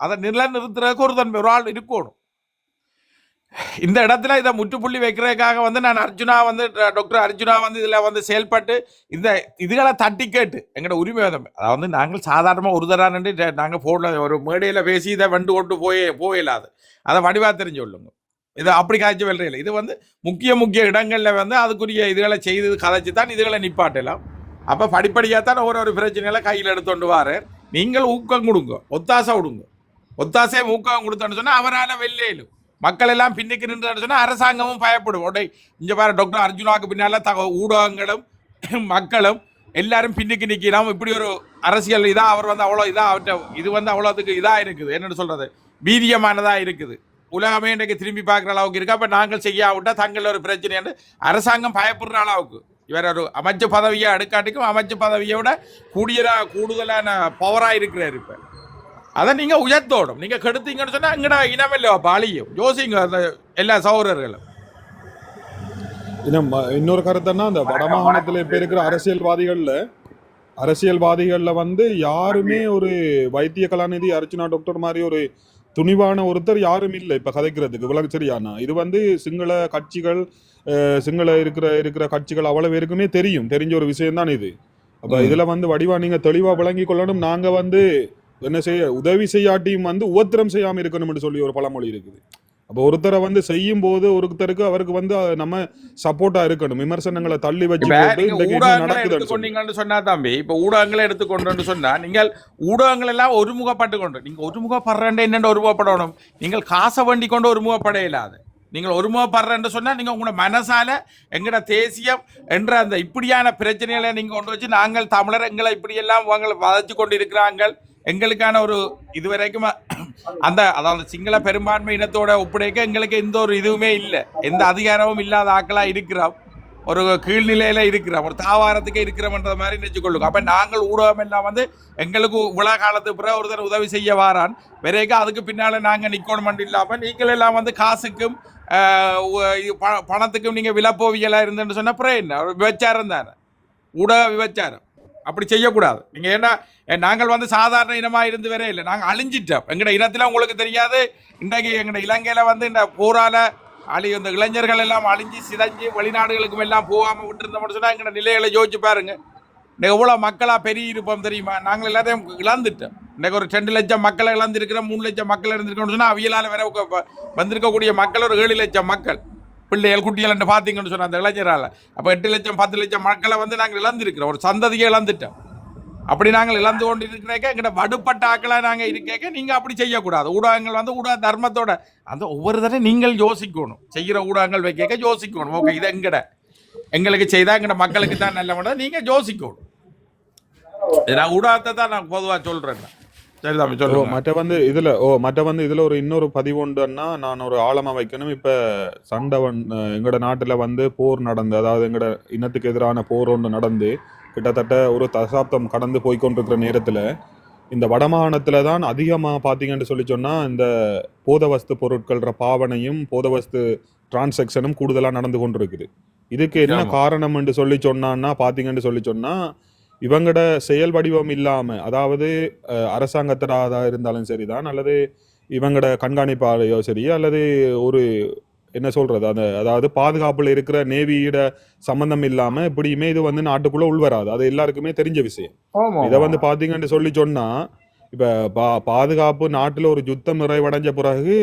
அதை நிலநிறுத்துறதுக்கு ஒரு தன்மை ஒரு ஆள் இருக்கணும். இந்த இடத்துல இதை முற்றுப்புள்ளி வைக்கிறதுக்காக வந்து நான் அர்ஜுனா வந்து ட- டாக்டர் அர்ஜுனா வந்து இதில் வந்து செயல்பட்டு இந்த இதுகளை தட்டி கேட்டு எங்களோட உரிமை அதை வந்து நாங்கள் சாதாரணமாக ஒரு தரான்னு நாங்கள் ஃபோனில் ஒரு மேடையில் பேசி இதை வண்டு கொண்டு போய் போயிடாது அதை. வடிவாக தெரிஞ்சு கொள்ளுங்க இதை அப்படி காய்ச்சி வெள்ளையில் இது வந்து முக்கிய முக்கிய இடங்களில் வந்து அதுக்குரிய இதுகளை செய்து கதைச்சி தான் இதுகளை நிப்பாட்டலாம். அப்போ படிப்படியாக தான் ஒரு ஒரு பிரச்சனைகளை கையில் எடுத்துட்டு வாரேன். நீங்கள் ஊக்கம் கொடுங்க ஒத்தாசை விடுங்க ஒத்தாசே ஊக்கம் கொடுத்தோன்னு சொன்னால் அவரால் வெள்ளையிலும் மக்கள் எல்லாம் பின்னுக்கு நின்று சொன்னால் அரசாங்கமும் பயப்படும். உடனே இங்கே பாரு டாக்டர் அர்ஜுனாவுக்கு பின்னால் தக ஊடகங்களும் மக்களும் எல்லாரும் பின்னுக்கு நிற்கலாம் இப்படி ஒரு அரசியல் இதாக அவர் வந்து அவ்வளோ இதாக அவர்கிட்ட இது வந்து அவ்வளோத்துக்கு இதாக இருக்குது. என்னென்னு சொல்கிறது வீரியமானதாக இருக்குது. உலகமே இன்றைக்கு திரும்பி பார்க்குற அளவுக்கு இருக்கா. அப்போ நாங்கள் செய்யாவிட்டால் தங்கள் ஒரு பிரச்சனை அரசாங்கம் பயப்படுற அளவுக்கு. இவர் ஒரு அமைச்சு பதவியை அடுக்காட்டிக்கும் அமைச்சு பதவியை விட கூடியதாக கூடுதலான பவராக இருக்கிறார் இப்போ. அதை நீங்கள் உயர்த்தோடும். நீங்கள் கெடுத்தீங்கன்னு சொன்னால் எங்கடா இனம் இல்லையா பாலியும். யோசிங்க அந்த எல்லா சகோதரர்களும் இன்னும் இன்னொரு கருத்துன்னா அந்த வடமாகாணத்துல இப்ப இருக்கிற அரசியல்வாதிகள்ல அரசியல்வாதிகள்ல வந்து யாருமே ஒரு வைத்திய கலாநிதி அர்ச்சனா டாக்டர் மாதிரி ஒரு துணிவான ஒருத்தர் யாரும் இல்லை இப்ப கதைக்கிறதுக்கு. விலகு சரியானா? இது வந்து சிங்கள கட்சிகள் சிங்கள இருக்கிற இருக்கிற கட்சிகள் அவ்வளவு பேருக்குமே தெரியும். தெரிஞ்ச ஒரு விஷயம் தான் இது. அப்ப. இதுல வந்து வடிவா நீங்க தெளிவா விளங்கி கொள்ளணும். நாங்க வந்து என்ன செய்ய உதவி செய்யாட்டியும் வந்து உபத்திரம் செய்யாம இருக்கணும்னு சொல்லி ஒரு பழமொழி இருக்குது. அப்போ ஒருத்தரை வந்து செய்யும் போது ஒருத்தருக்கு அவருக்கு வந்து நம்ம சப்போர்ட்டா இருக்கணும். விமர்சனங்களை தள்ளி வச்சு. எடுத்துக்கொண்டீங்கன்னு சொன்னா தம்பி இப்ப ஊடகங்களை எடுத்துக்கொண்டு சொன்னா நீங்கள் ஊடகங்கள் எல்லாம் ஒருமுகப்பட்டு கொண்டு நீங்க ஒருமுகப்படுறேன் என்னென்ன ஒருமுகப்படணும்? நீங்கள் காசை வண்டி கொண்டு ஒருமுகப்பட இயலாது. நீங்கள் ஒருமுகப்படுறேன்னு சொன்னா நீங்க உங்களோட மனசால எங்கட தேசியம் என்ற அந்த இப்படியான பிரச்சனைகளை நீங்க கொண்டு வச்சு நாங்கள் தமிழர் எங்களை இப்படியெல்லாம் உங்களை வதச்சு கொண்டு இருக்கிறாங்க எங்களுக்கான ஒரு இதுவரைக்கும் அந்த அதாவது சிங்கள பெரும்பான்மை இனத்தோட ஒப்படைக்க எங்களுக்கு எந்த ஒரு இதுவுமே இல்லை. எந்த அதிகாரமும் இல்லாத ஆக்களாக இருக்கிறோம். ஒரு கீழ்நிலையில் இருக்கிறோம். ஒரு தாவாரத்துக்கு இருக்கிறோம்ன்ற மாதிரி நினைச்சுக்கொள்ளுங்க. அப்போ நாங்கள் ஊடகம் எல்லாம் வந்து எங்களுக்கு உலக காலத்துக்கு பிறகு ஒருத்தர் உதவி செய்ய வாரான். வரைக்கும் அதுக்கு பின்னால் நாங்கள் நிற்கணும் இல்லாமல் நீங்கள் எல்லாம் வந்து காசுக்கும் இது பணத்துக்கும் நீங்கள் விலப்போவியலாக இருந்தேன்னு சொன்ன அப்புறம் என்ன விபச்சாரம் தானே. ஊடக விபச்சாரம். அப்படி செய்யக்கூடாது. நீங்கள் ஏன்னா நாங்கள் வந்து சாதாரண இனமாக இருந்து வரே இல்லை. நாங்கள் அழிஞ்சிட்டோம். எங்கட இனத்தில் உங்களுக்கு தெரியாது. இன்றைக்கு எங்கட இலங்கையில் வந்து இந்த போரால அழி இந்த இளைஞர்கள் எல்லாம் அழிஞ்சு சிதைஞ்சு வெளிநாடுகளுக்கும் எல்லாம் போகாமல் விட்டுருந்தோம்னு சொன்னால் எங்கட நிலைகளை யோசிச்சு பாருங்க. இன்றைக்கு எவ்வளோ மக்களாக பெரிய இருப்போம் தெரியுமா? நாங்கள் எல்லாத்தையும் இழந்துட்டோம். இன்னைக்கு ஒரு ரெண்டு லட்சம் மக்களை இழந்திருக்கிறோம் மூணு லட்சம் மக்கள் இருந்திருக்கோம்னு சொன்னால் அவியலால் வேற வந்திருக்கக்கூடிய மக்கள் ஒரு ஏழு லட்சம் மக்கள். பிள்ளைகள் குட்டிகள் என்று பார்த்தீங்கன்னு சொன்ன அந்த இளைஞரால். அப்போ எட்டு லட்சம் பத்து லட்சம் மக்களை வந்து நாங்கள் இழந்திருக்கிறோம். ஒரு சந்ததியை இழந்துட்டோம். அப்படி நாங்கள் இழந்து கொண்டு இருக்கிறேக்க எங்கிட்ட வடுப்பட்ட ஆக்களாக நாங்கள் இருக்கேக்க நீங்கள் அப்படி செய்யக்கூடாது. ஊடகங்கள் வந்து ஊடக தர்மத்தோட அந்த ஒவ்வொரு தடவை நீங்கள் யோசிக்கணும். செய்கிற ஊடகங்கள் வைக்க யோசிக்கணும். ஓகே இது எங்கட? எங்களுக்கு செய்தால் எங்கட மக்களுக்கு தான் நல்ல நீங்கள் யோசிக்கணும். நான் ஊடகத்தை தான் நான் பொதுவாக சொல்கிறேன் ஓ மற்ற வந்து இதுல ஓ மற்ற வந்து இதுல ஒரு இன்னொரு பதிவு உண்டுன்னா நான் ஒரு ஆழமா வைக்கணும். இப்ப சண்டை எங்கட நாட்டுல வந்து போர் நடந்து அதாவது எங்கட இனத்துக்கு எதிரான போர் ஒன்று நடந்து கிட்டத்தட்ட ஒரு தசாப்தம் கடந்து போய்க்கொண்டிருக்கிற நேரத்துல இந்த வடமாகாணத்துல தான் அதிகமா பாத்தீங்கன்னு சொல்லி சொன்னா இந்த போதவஸ்து பொருட்கள்ற பாவனையும் போதவஸ்து டிரான்சாக்ஷனும் கூடுதலா நடந்து கொண்டிருக்குது. இதுக்கு என்ன. காரணம் என்று சொல்லி சொன்னான்னா பாத்தீங்கன்னு சொல்லி சொன்னா இவங்கட செயல் வடிவம் இல்லாம அதாவது அஹ், அரசாங்கத்தினராக இருந்தாலும் சரிதான் அல்லது இவங்கட கண்காணிப்பாளையோ சரி அல்லது ஒரு என்ன சொல்றது அந்த அதாவது பாதுகாப்புல இருக்கிற நேவியிட சம்பந்தம் இல்லாம இப்படியுமே இது வந்து நாட்டுக்குள்ள உள்வராது. அது எல்லாருக்குமே தெரிஞ்ச விஷயம். இதை வந்து பாத்தீங்கன்னு சொல்லி சொன்னா இப்ப பா பாதுகாப்பு நாட்டுல ஒரு யுத்தம் நிறைவடைஞ்ச பிறகு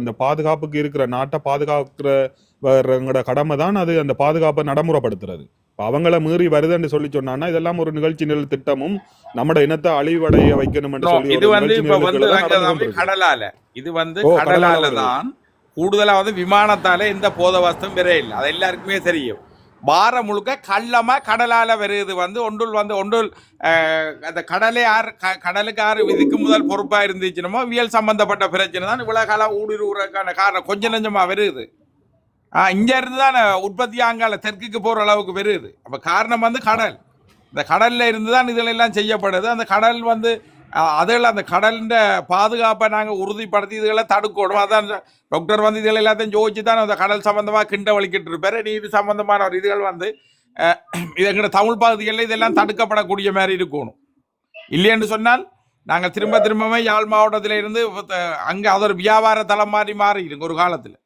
அந்த பாதுகாப்புக்கு இருக்கிற நாட்டை பாதுகாக்கிறவங்களோட கடமை தான் அது அந்த பாதுகாப்பை நடைமுறைப்படுத்துறது. இப்ப அவங்கள மீறி வருதுன்னு சொல்லி சொன்னான்னா இதெல்லாம் ஒரு நிகழ்ச்சி நிரல் திட்டமும் நம்மட இனத்தை அழிவடைய வைக்கணும் என்று சொல்லி இது வந்து இப்ப வந்து. கடலால. இது வந்து கடலால. தான். கூடுதலா வந்து விமானத்தால எந்த போத வஸ்தும் வரே இல்லை அது எல்லாருக்குமே தெரியும். வாரம் முழுக்க கள்ளமாக கடலால் வருது வந்து ஒன்றுள் வந்து ஒன்றுல் அந்த கடலே யார் க- கடலுக்கு யார் இதுக்கு முதல் பொறுப்பாக இருந்துச்சுனமோ வியல் சம்பந்தப்பட்ட பிரச்சனை தான். இவ்வளவு காலம் ஊடுருவுறதுக்கான காரணம் கொஞ்சம் நஞ்சமாக வருது ஆ, இங்க தான் உற்பத்தி ஆங்கால தெற்குக்கு போகிற அளவுக்கு வருது அப்போ காரணம் வந்து கடல். இந்த கடலில் இருந்து தான் இதிலெல்லாம் செய்யப்படுது. அந்த கடல் வந்து அதில் அந்த கடலின் பாதுகாப்பை நாங்கள் உறுதிப்படுத்தி இதுகளை தடுக்கணும். அதான் டாக்டர் வந்து இதுகள் எல்லாத்தையும் யோசிச்சு தான் அந்த கடல் சம்பந்தமாக கிண்ட வலிக்கிட்டு இருப்பாரு நீ இது சம்பந்தமான ஒரு இதுகள் வந்து இது எங்கட தமிழ் பகுதிகளில் இதெல்லாம் தடுக்கப்படக்கூடிய மாதிரி இருக்கணும். இல்லையென்று சொன்னால் நாங்கள் திரும்ப திரும்பவே யாழ் மாவட்டத்தில் இருந்து அங்க அது ஒரு வியாபார தலம் மாதிரி மாறி இருக்கு ஒரு காலத்துல.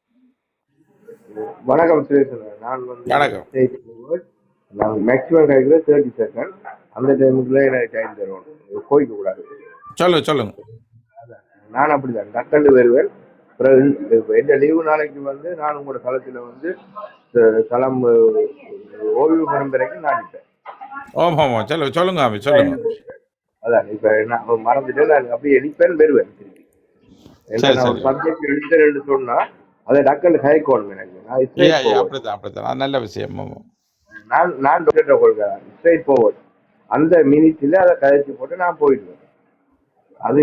வணக்கம் நான் வந்து வணக்கம். நான் மேக்ஸிமம் தேர்ட்டி செகண்ட் அந்த டைமுக்குள்ள எனக்கு டைம் தருவோம் போய்க்க கூடாது. சொல்லுங்க சொல்லுங்க. நான் அப்படிதான் டக்கண்டு வருவேன். பிறகு எந்த லீவு நாளைக்கு வந்து நான் உங்களோட களத்துல வந்து களம் ஓய்வு பெறும் வரைக்கும் நான் நிற்பேன். ஓம் ஆமா. சொல்லுங்க சொல்லுங்க ஆமி சொல்லுங்க. அதான். இப்ப நான் மறந்துட்டு நான் அப்படியே எடுப்பேன் வருவேன். திருப்பி என்ன ஒரு. சப்ஜெக்ட் எடுத்துறேன்னு சொன்னா அதை டக்கண்டு கயக்கணும் எனக்கு. நான். அப்படித்தான் அப்படித்தான். நல்ல விஷயம். நான் நான் டாக்டர் கொள்கை ஸ்ட்ரைட் போவர்ட் அந்த மினிட்ல அதை கதைச்சு போட்டு நான் போயிடுவேன் அது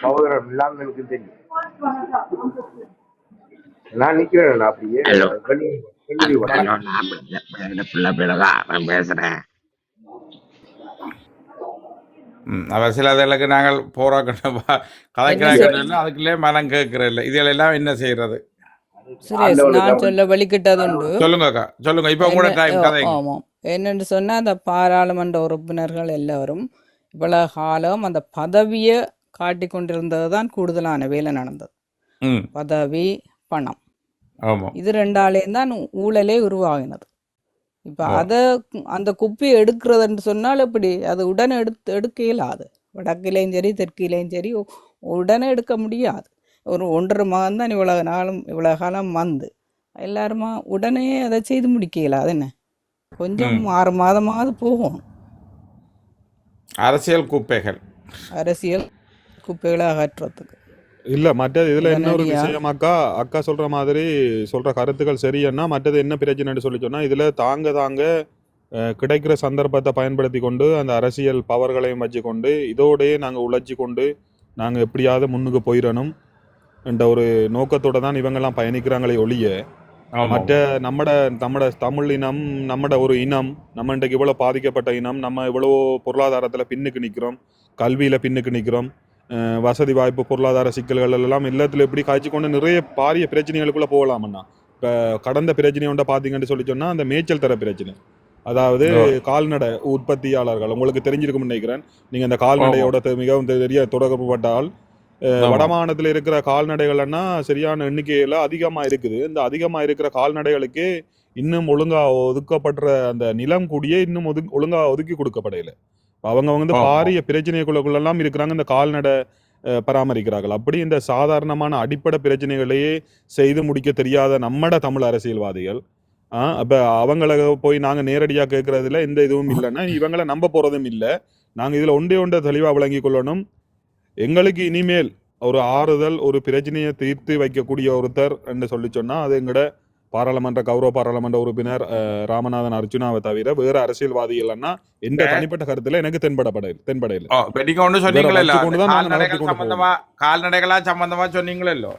சகோதரன் இல்லாம எனக்கு தெரியும். நான் நிக்கிறேன் அப்படியே பேசுறேன். ம் அவ சில இதற்கு நாங்கள் போராட்டம் கதைக்கிறாங்க அதுக்குள்ளே மனம் கேட்கறது இல்லை. இதெல்லாம் என்ன செய்யறது? சுரேஷ் நான் சொல்ல வழிகிட்டதுண்டு. சொல்லுங்க அக்கா சொல்லுங்க. இப்போ என்ன- டைம் கதைங்க. என்னென்று சொன்னால் அந்த பாராளுமன்ற உறுப்பினர்கள் எல்லாரும் இவ்வளவு காலம் அந்த பதவியை காட்டிக் கொண்டிருந்தது தான் கூடுதலான வேலை நடந்தது. பதவி பணம். இது ரெண்டாலேயும் தான் ஊழலே உருவாகினது. இப்போ அதை அந்த குப்பியை எடுக்கிறதுன்னு சொன்னால் எப்படி? அது உடனே எடுத்து எடுக்க இயலாது வடக்கிலேயும் சரி தெற்கிலேயும் சரி உடனே எடுக்க முடியாது. ஒரு ஒன்றரை மாதம் தான் இவ்வளோ நாளும் இவ்வளோ காலம் வந்து. எல்லாருமா உடனே அதை செய்து முடிக்க இயலாது என்ன? கொஞ்சம் ஆறு மாதமாவது போகும். அரசியல் குப்பைகள். அரசியல் குப்பைகளை அகற்றுறதுக்கு. இல்ல மற்றது இதுல என்ன ஒரு உடனடியா? விஷயம் அக்கா அக்கா சொல்ற மாதிரி சொல்ற கருத்துக்கள் சரின்னா மற்றது என்ன பிரச்சனைன்னு சொல்லி சொன்னா இதுல தாங்க தாங்க கிடைக்கிற சந்தர்ப்பத்தை பயன்படுத்தி கொண்டு அந்த அரசியல் பவர்களையும் வச்சு கொண்டு இதோடயே நாங்க உழைச்சி கொண்டு நாங்க எப்படியாவது முன்னுக்கு போயிடணும் என்ற ஒரு நோக்கத்தோட தான் இவங்கெல்லாம் பயணிக்கிறாங்களே ஒழிய மற்ற நம்மட நம்மட தமிழ் இனம் நம்மட ஒரு இனம் நம்ம இன்றைக்கு இவ்வளவு பாதிக்கப்பட்ட இனம் நம்ம இவ்வளோ பொருளாதாரத்துல பின்னுக்கு நிக்கிறோம் கல்வியில பின்னுக்கு நிக்கிறோம் அஹ் வசதி வாய்ப்பு பொருளாதார சிக்கல்கள் எல்லாம் இல்லத்துல எப்படி காய்ச்சி கொண்டு நிறைய பாரிய பிரச்சனைகளுக்குள்ள போகலாமண்ணா இப்ப கடந்த பிரச்சனை ஒன்றை பாத்தீங்கன்னு சொல்லி சொன்னா அந்த மேய்ச்சல் தர பிரச்சனை அதாவது. கால்நடை உற்பத்தியாளர்கள் உங்களுக்கு தெரிஞ்சிருக்கும்னு நினைக்கிறேன் நீங்க அந்த கால்நடையோட மிகவும் தெரிய தொடர்பு பட்டால் அஹ், ஆமா. வடமாநிலத்தில் இருக்கிற கால்நடைகள்னா சரியான எண்ணிக்கையில அதிகமா இருக்குது. இந்த அதிகமா இருக்கிற கால்நடைகளுக்கு இன்னும் ஒழுங்கா ஒதுக்கப்படுற அந்த நிலம் கூடியே இன்னும் ஒதுக்கு ஒழுங்கா ஒதுக்கி கொடுக்கப்படையில. அவங்க வந்து. பாரிய பிரச்சனைக்குள்ளெல்லாம் இருக்கிறாங்க. இந்த கால்நடை பராமரிக்கிறார்கள். அப்படி இந்த சாதாரணமான அடிப்படை பிரச்சனைகளையே செய்து முடிக்க தெரியாத நம்மட தமிழ் அரசியல்வாதிகள் அப்ப அவங்கள போய் நாங்க நேரடியா கேட்கறதுல எந்த இதுவும் இல்லைன்னா இவங்கள நம்ப போறதும் இல்லை. நாங்க இதுல ஒன்றே ஒன்றை தெளிவா விளங்கி கொள்ளணும். எங்களுக்கு இனிமேல் ஒரு ஆறுதல் ஒரு பிரச்சனையை தீர்த்து வைக்கக்கூடிய ஒருத்தர் என்று சொல்லி சொன்னா அது எங்கட பாராளுமன்ற கௌரவ பாராளுமன்ற உறுப்பினர் ராமநாதன் அர்ஜுனாவை தவிர வேற அரசியல்வாதிகள்னா எந்த தனிப்பட்ட கருத்துல எனக்கு தென்படப்படையில் தென்படையில் கால்நடைகளா சம்பந்தமா சொன்னீங்களோ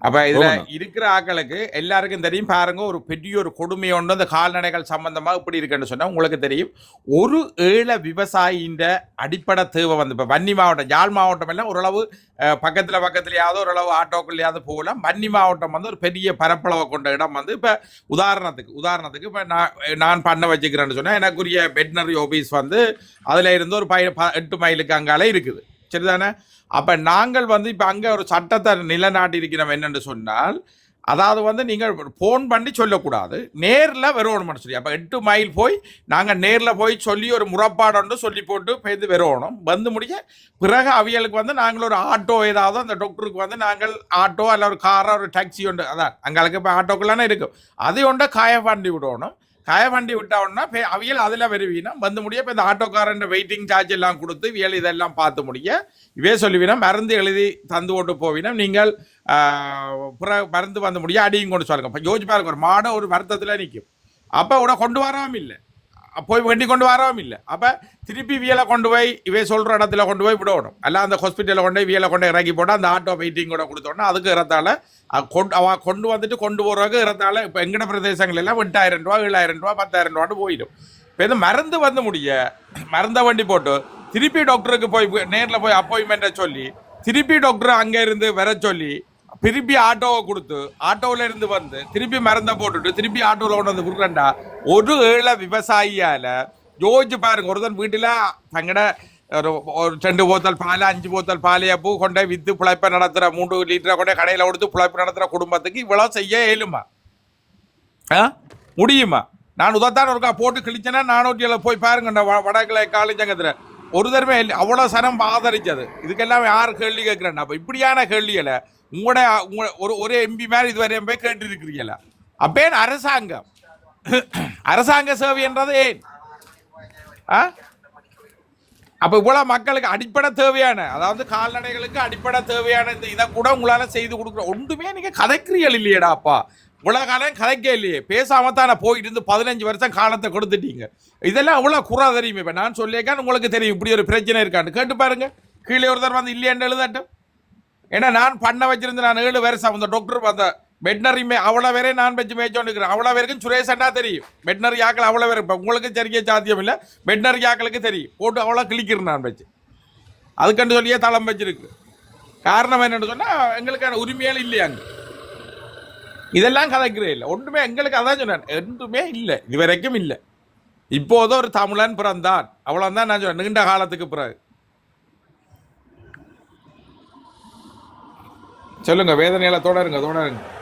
அப்ப இதுல. இருக்கிற ஆட்களுக்கு எல்லாருக்கும் தெரியும். பாருங்க ஒரு பெரிய ஒரு கொடுமை ஒன்று அந்த கால்நடைகள் சம்பந்தமா இப்படி இருக்குன்னு சொன்னா உங்களுக்கு தெரியும். ஒரு ஏழை விவசாயியின் அடிப்படை தேவை வந்து இப்ப வன்னி மாவட்டம் யாழ் மாவட்டம் எல்லாம் ஓரளவு பக்கத்துல பக்கத்துலயாவது ஓரளவு ஆட்டோக்குள்ளயாவது போகலாம். வன்னி மாவட்டம் வந்து ஒரு பெரிய பரப்பளவை கொண்ட இடம் வந்து இப்ப உதாரணத்துக்கு உதாரணத்துக்கு இப்ப நான் நான் பண்ண வச்சுக்கிறேன்னு சொன்னா எனக்குரிய வெட்டினரி ஆபீஸ் வந்து அதுல இருந்து ஒரு ப- எட்டு மைலுக்கு அங்கால இருக்குது. சரிதானே? அப்ப நாங்கள் வந்து இப்ப அங்க ஒரு சட்டத்தை நிலைநாட்டி இருக்கிறோம் சொன்னால் அதாவது வந்து நீங்கள் ஃபோன் பண்ணி சொல்லக்கூடாது. நேரில் வரணும் சொல்லி அப்போ எட்டு மைல் போய் நாங்கள் நேரில் போய் சொல்லி ஒரு முறப்பாடு சொல்லி போட்டு பேர்ந்து வரணும் வந்து முடிய பிறகு அவியலுக்கு வந்து நாங்கள் ஒரு ஆட்டோ ஏதாவது அந்த டாக்டருக்கு வந்து நாங்கள் ஆட்டோ அல்ல ஒரு காரோ ஒரு டாக்ஸி உண்டு அதான். அங்களுக்கு இப்போ ஆட்டோக்கெல்லாம் இருக்கும். அது ஒன்றை காய விடணும். காய வண்டி விட்டோம்னா அவியல் அதில் வருவீனா வந்து முடிய இப்போ இந்த ஆட்டோக்காரன் வெயிட்டிங் சார்ஜ் எல்லாம் கொடுத்து வியல் இதெல்லாம் பார்த்து முடிய இவே சொல்லுவீனா மருந்து எழுதி தந்து கொண்டு போவீனா நீங்கள் புற மருந்து வந்து முடிய அடியும் கொண்டு சொல்லுங்க. இப்போ யோசிச்சு பாருங்க ஒரு மாடம் ஒரு வருத்தத்தில் நிற்கும் அப்போ உட கொண்டு வராமல் இல்லை. போய் வண்டி கொண்டு வரவும் இல்லை. அப்போ திருப்பி வியலை கொண்டு போய் இவே சொல்கிற இடத்துல கொண்டு போய் விடணும். அல்ல அந்த ஹாஸ்பிட்டலில் கொண்டு போய் வியலை கொண்டு இறக்கி போட்டால் அந்த ஆட்டோ வெயிட்டிங் கூட கொடுத்தோன்னா அதுக்கு இறத்தால கொண்டு அவ கொண்டு வந்துட்டு கொண்டு போகிறவங்க இறத்தால இப்போ எங்கட பிரதேசங்கள் எல்லாம் எட்டாயிரம் ரூபா ஏழாயிரம் ரூபா பத்தாயிரம் ரூபான்னு போயிடும். இப்போ இது மருந்து வந்து முடிய மருந்த வண்டி போட்டு திருப்பி டாக்டருக்கு போய் நேரில் போய் அப்பாயின்மெண்ட்டை சொல்லி திருப்பி டாக்டர் அங்கே இருந்து வர சொல்லி திருப்பி ஆட்டோவை கொடுத்து ஆட்டோவில் இருந்து வந்து திருப்பி மருந்தை போட்டுட்டு திருப்பி ஆட்டோவில் கொண்டு வந்து விடுறேன்டா ஒரு ஏழை விவசாயியால் யோசிச்சு பாருங்க ஒருத்தன் வீட்டில் தங்கட ஒரு ஒரு ரெண்டு போத்தல் பால் அஞ்சு போத்தல் பாலையை பூ கொண்டே விற்று பிழைப்பை நடத்துகிற மூன்று லிட்டரை கொண்டே கடையில் கொடுத்து பிழைப்பு நடத்துகிற குடும்பத்துக்கு இவ்வளோ செய்ய இயலுமா? ஆ? முடியுமா? நான் உதத்தான் ஒருக்கா போட்டு கிழிச்சேன்னா நானூற்றியில் போய் பாருங்க வடகிழக்கு வ- வடகிழை ஒரு தடவை இல்லை அவ்வளோ சனம் ஆதரிச்சது. இதுக்கெல்லாம் யார் கேள்வி கேட்குறேன் அப்போ இப்படியான கேள்விகளை உங்களோட உங்க ஒரு ஒரு எம்பி மேலே இதுவரையும் போய் கேட்டுருக்கிறீங்கள? அப்பேன் அரசாங்கம்? அரசாங்க சேவை என்றது ஏன்? ஆ? அப்ப இவ்வளோ மக்களுக்கு அடிப்படை தேவையான அதாவது கால்நடைகளுக்கு அடிப்படை தேவையான இந்த இதை கூட உங்களால செய்து கொடுக்குற ஒன்றுமே நீங்க கதைக்கிறீர்கள் இல்லையடாப்பா. அப்பா இவ்வளவு கதைக்க இல்லையே. பேசாம தானே போயிட்டு இருந்து பதினஞ்சு வருஷம் காலத்தை கொடுத்துட்டீங்க. இதெல்லாம் அவ்வளோ குறா தெரியுமே இப்போ. நான் சொல்லியிருக்கேன் உங்களுக்கு தெரியும். இப்படி ஒரு பிரச்சனை இருக்கான்னு. கேட்டு பாருங்க. கீழே ஒருத்தர் வந்து இல்லையான்னு எழுதட்டும். ஏன்னா நான் பண்ண வச்சிருந்து நான் ஏழு வருஷம் அந்த டாக்டர் அந்த வெட்னரி மே அவ்வளோ வேறே நான் வச்சு மேய்ச்சோன்னு அவ்வளோ பேருக்கும் சுரேஷண்டா தெரியும். வெட்னரி ஆக்கள் அவ்வளோ பேர் இப்போ. உங்களுக்கு சரிக்க சாத்தியம் இல்லை. வெட்னரி ஆக்களுக்கு தெரியும். போட்டு அவ்வளோ கிளிக்கிறேன் நான் வச்சு. அதுக்கண்டு சொல்லியே தளம் வச்சிருக்கு. காரணம் என்னென்னு சொன்னால் எங்களுக்கான உரிமையால் இல்லையாங்க. இதெல்லாம் கதைக்கிறே இல்லை. ஒன்றுமே எங்களுக்கு அதான் சொன்னேன். ஒன்றுமே இல்லை. இது வரைக்கும் இல்லை. இப்போதோ ஒரு தமிழன் பிறந்தான். அவ்வளோதான் நான் சொன்னேன். நீண்ட காலத்துக்கு பிறகு. சொல்லுங்க வேதனையில தொடருங்க தொடருங்க.